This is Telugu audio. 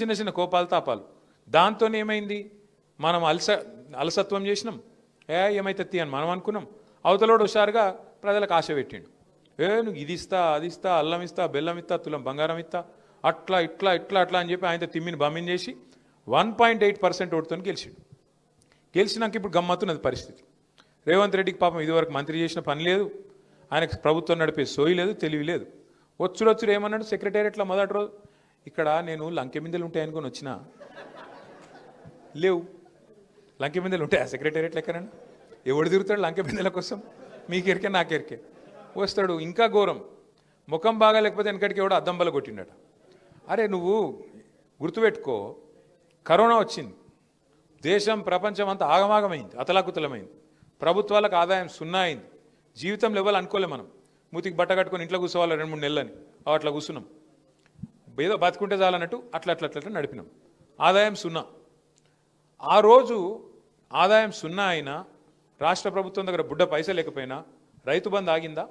చిన్న చిన్న కోపాలు తాపాలు. దాంతో ఏమైంది? మనం అలస అలసత్వం చేసినాం. ఏ ఏమైతే తీ అని మనం అనుకున్నాం. అవతలోడు హుషారుగా ప్రజలకు ఆశ పెట్టిండు. ఏ నువ్వు ఇది ఇస్తా అది ఇస్తా అల్లం ఇస్తా బెల్లం ఇస్తా తులం బంగారం ఇస్తా అట్లా ఇట్లా ఇట్లా అట్లా అని చెప్పి ఆయనతో తిమ్మిని బమ్మిని చేసి వన్ పాయింట్ ఎయిట్ పర్సెంట్ ఓటుతో గెలిచిండు. గెలిచినాక ఇప్పుడు గమ్మత్తున్నది పరిస్థితి. రేవంత్ రెడ్డికి పాపం ఇదివరకు మంత్రి చేసిన పని లేదు. ఆయనకు ప్రభుత్వం నడిపే సోయి లేదు తెలివి లేదు. వచ్చుడొచ్చుడు ఏమన్నాడు? సెక్రటేరియట్లో మొదటి రోజు ఇక్కడ నేను లంకెమిందెలు ఉంటాయనుకొని వచ్చిన. లేవు. లంకెమిందెలు ఉంటాయి? ఆ సెక్రటేరియట్ లెక్కనండి ఎవడు తిరుగుతాడు లంకె మిందెల కోసం? మీకెరికే నాకెరికే వస్తాడు ఇంకా ఘోరం. ముఖం బాగా లేకపోతే వెనకటికి ఎవడో అద్దం బల కొట్టిండట. అరే నువ్వు గుర్తుపెట్టుకో కరోనా వచ్చింది. దేశం ప్రపంచం అంతా ఆగమాగమైంది అతలాకుతలమైంది. ప్రభుత్వాలకు ఆదాయం సున్నా అయింది. జీవితంలో ఇవ్వాలి అనుకోలే మనం. మూతికి బట్ట కట్టుకొని ఇంట్లో కూర్చోవాలి రెండు మూడు నెలలని? అట్లా కూర్చున్నాం. ఏదో బతుకుంటే చాలన్నట్టు అట్లా అట్లా అట్లా నడిపినాం. ఆదాయం సున్నా. ఆ రోజు ఆదాయం సున్నా అయినా రాష్ట్ర ప్రభుత్వం దగ్గర బుడ్డ పైసలు లేకపోయినా రైతు బంద్ ఆగిందా?